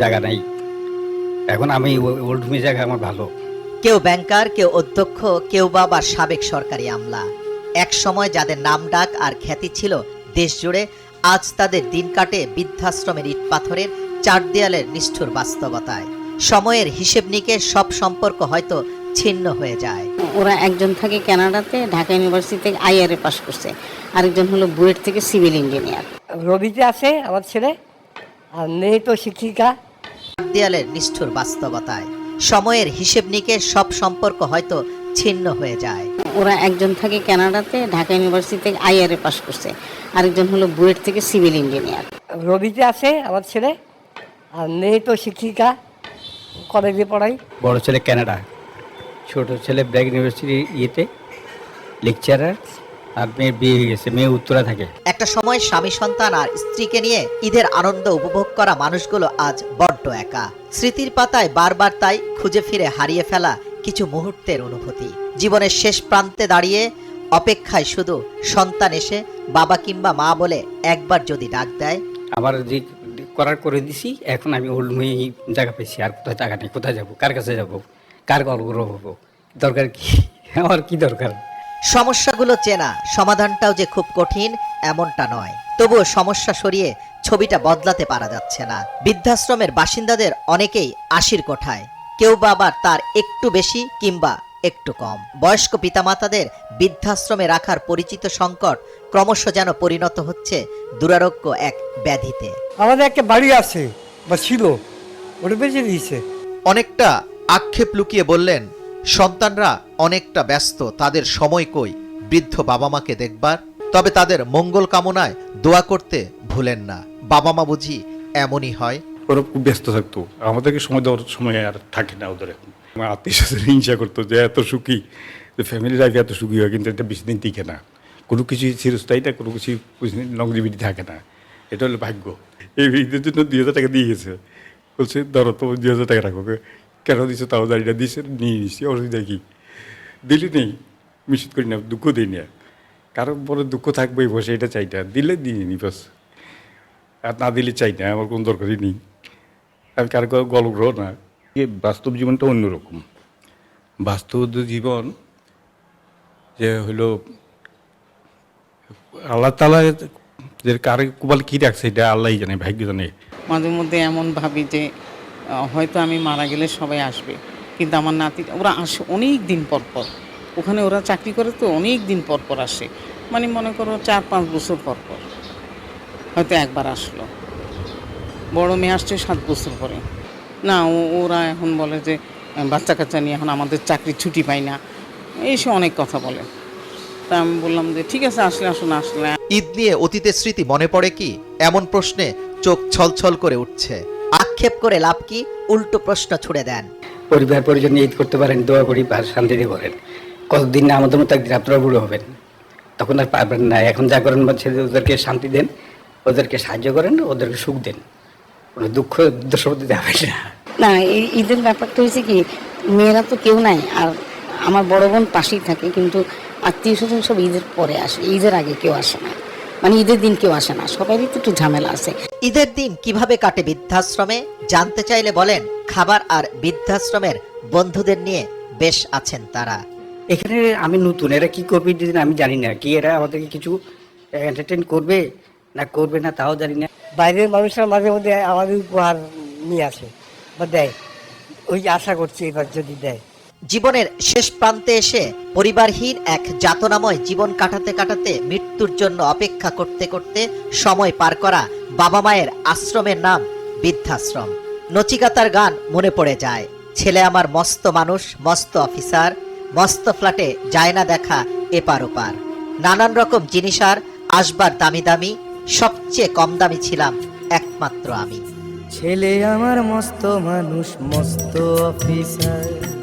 জায়গা নাই। এখন আমি ওল্ড হোমে জায়গা আমার ভালো। কেউ ব্যাংকার কেউ অধ্যক্ষ কেউ বা আবার সাবেক সরকারি আমলা। এক সময় যাদের নাম ডাক আর খ্যাতি ছিল দেশ জুড়ে আজ তাদের দিন কাটে বৃদ্ধাশ্রমের ইট পাথরের চার দেয়ালের নিষ্ঠুর বাস্তবতায়। সময়ের হিসেব নিকেশ সব সম্পর্ক হয়তো ছিন্ন হয়ে যায়। ওরা একজন থাকে কানাডাতে ঢাকা ইউনিভার্সিটি থেকে আইআরএ পাশ করছে। আরেকজন হলো বুয়েট থেকে সিভিল ইঞ্জিনিয়ার। রবিতে আছে আমার ছেলে। আর মেয়ে তো শিক্ষিকা। দেয়ালের নিষ্ঠুর বাস্তবতায়। সময়ের হিসেব নিকেশ সব সম্পর্ক হয়তো ছিন্ন হয়ে যায়। ওরা একজন থাকে কানাডাতে ঢাকা ইউনিভার্সিটি থেকে আইআরএ পাশ করছে। আরেকজন হলো বুয়েট থেকে সিভিল ইঞ্জিনিয়ার। রবিতে আছে আমার ছেলে আর মেয়ে তো শিক্ষিকা কলেজে পড়াই। বড় ছেলে কানাডা ছোট ছেলে ব্র্যাক ইউনিভার্সিটি ইয়েতে লেকচারার। মেয়ের বিয়ে হয়ে গেছে মেয়ে উত্তরা থাকে। একটা সময় স্বামী সন্তান আর স্ত্রীকে নিয়ে ঈদের আনন্দ উপভোগ করা মানুষগুলো আজ বড্ড একা। স্মৃতির পাতায় বারবার তাই খুঁজে ফিরে হারিয়ে ফেলা কিছু মুহূর্তের অনুভূতি। জীবনের শেষ প্রান্তে দাঁড়িয়ে অপেক্ষায় শুধু সন্তান এসে বাবা কিংবা মা বলে একবার যদি ডাক দেয়। আবার যে করার করে দিছি এখন আমি ওল্ড হোমে জায়গা পেয়েছি আর কোথায় জায়গা নেই কোথায় যাব কার কাছে যাব কার গল্প হব দরকার কি আমার কি দরকার? সমস্যাগুলো চেনা সমাধানটাও যে খুব কঠিন এমনটা নয়। তবুও সমস্যা সরিয়ে ছবিটা বদলাতে পারা যাচ্ছে না। বৃদ্ধাশ্রমের বাসিন্দাদের অনেকেই আশির কোঠায়। কেউ বা আবার তার একটু বেশি কিংবা একটু কম। বয়স্ক পিতামাতাদের বৃদ্ধাশ্রমে রাখার পরিচিত সংকট ক্রমশ যেন পরিণত হচ্ছে দুরারোগ্য এক ব্যাধিতে। আমাদের একটা বাড়ি আছে বা ছিল ওটা বেঁচে দিয়েছে অনেকটা আক্ষেপ লুকিয়ে বললেন সন্তানরা অনেকটা ব্যস্ত, তাদের সময় কই? বৃদ্ধ বাবা মাকে দেখবার। তবে তাদের মঙ্গল কামনায় দোয়া করতে ভুলেন না। বাবা মা বুঝি এমনই হয়? ওরা খুব ব্যস্ত থাকতো। আমাদেরকে সময় দেওয়ার সময় আর থাকে না ওদের আত্মীয় স্বজন হিংসা করতো যে এত সুখী ফ্যামিলি লাইফে এত সুখী হয়, কিন্তু এটা বেশি দিন টিকে না। কোনো কিছুই চিরস্থায়ী না, কোনো কিছু লংজিবিটি থাকে না। এটা হলো ভাগ্য। এই ঈদের জন্য দুই হাজার টাকা দিয়ে গেছে। বলছে, ধরো তো দুই হাজার টাকা রাখো। কেন দিছো তাও দাঁড়িয়ে দিছে নিয়ে নিচ্ছি অসুবিধা কি দিলি নেই মিশিত করি না দুঃখ দিই না। কারও বড় দুঃখ থাকবে বসে এটা চাই না। দিলে দিয়ে নি বাস। আর না দিলে চাই না আমার কোনো দরকারই নেই। আমি কারও কারও গল্পগ্রহ না। এ বাস্তব জীবনটা অন্যরকম। বাস্তব জীবন যে হলো আল্লাহ তালা যে কারে কুবাল কী রাখছে এটা আল্লাহই জানে ভাগ্য জানে। মাঝে মধ্যে এমন ভাবি যে হয়তো আমি মারা গেলে সবাই আসবে। কিন্তু আমার নাতি, ওরা আসে অনেক দিন পর পর। ওখানে ওরা চাকরি করে তো অনেক দিন পর পর আসে। মানে মনে করো চার পাঁচ বছর পর পর। হয়তো একবার আসলো। বড় মেয়ে আসছে সাত বছর পরে। না ওরা এখন বলে যে বাচ্চা কাচ্চা নিয়ে এখন আমাদের চাকরি ছুটি পাই না। এসে অনেক কথা বলে। তা আমি বললাম যে, ঠিক আছে, আসলে আসুন, আসলে ঈদ নিয়ে অতীতের স্মৃতি মনে পড়ে কি? এমন প্রশ্নে চোখ ছলছল করে উঠছে। আক্ষেপ করে লাভ কি? উল্টো প্রশ্ন ছুড়ে দেন। পরিবার পরিজন ঈদ করতে পারেন দোয়া করি শান্তিতে করেন। কতদিন না আমাদের মতো একদিন আপনারা বুড়ো হবেন? তখন আর পারবেন না। এখন যা করেন বলছে ওদেরকে শান্তি দেন ওদেরকে সাহায্য করেন ওদেরকে সুখ দেন। কোনো দুঃখ দুঃসমতে যাবে না। না এই ঈদের ব্যাপারটা হয়েছে কি মেয়েরা তো কেউ নাই আর আমার বড় বোন পাশেই থাকে কিন্তু আত্মীয় স্বজন সব ঈদের পরে আসে ঈদের আগে কেউ আসে না। মানে ঈদের দিন কেউ আসে না সবারই তো একটু ঝামেলা আছে। ঈদের দিন কীভাবে কাটে বৃদ্ধাশ্রমে? জানতে চাইলে বলেন খাবার আর বৃদ্ধাশ্রমের বন্ধুদের নিয়ে বেশ আছেন তারা। এখানে আমি নতুন এরা কি করবে দিন আমি জানি না। কি এরা আমাদেরকে কিছু এন্টারটেন করবে না করবে না তাও জানি না। বাইরের মানুষরা মাঝে মধ্যে আমাদের উপহার নিয়ে আসে বা দেয়। ওই আশা করছি এবার যদি দেয়। জীবনের শেষ প্রান্তে এসে পরিবারহীন এক যাতনাময় জীবন কাটাতে কাটাতে মৃত্যুর জন্য অপেক্ষা করতে করতে সময় পার করা বাবা মায়ের আশ্রমের নাম বৃদ্ধাশ্রম। নচিকাতার গান মনে পড়ে যায়। ছেলে আমার মস্ত মানুষ, মস্ত অফিসার, মস্ত ফ্ল্যাটে যায় না দেখা এপার ওপার। নানান রকম জিনিস আর আসবার দামি দামি, সবচেয়ে কম দামি ছিলাম একমাত্র আমি। ছেলে আমার মস্ত মানুষ, মস্ত অফিসার।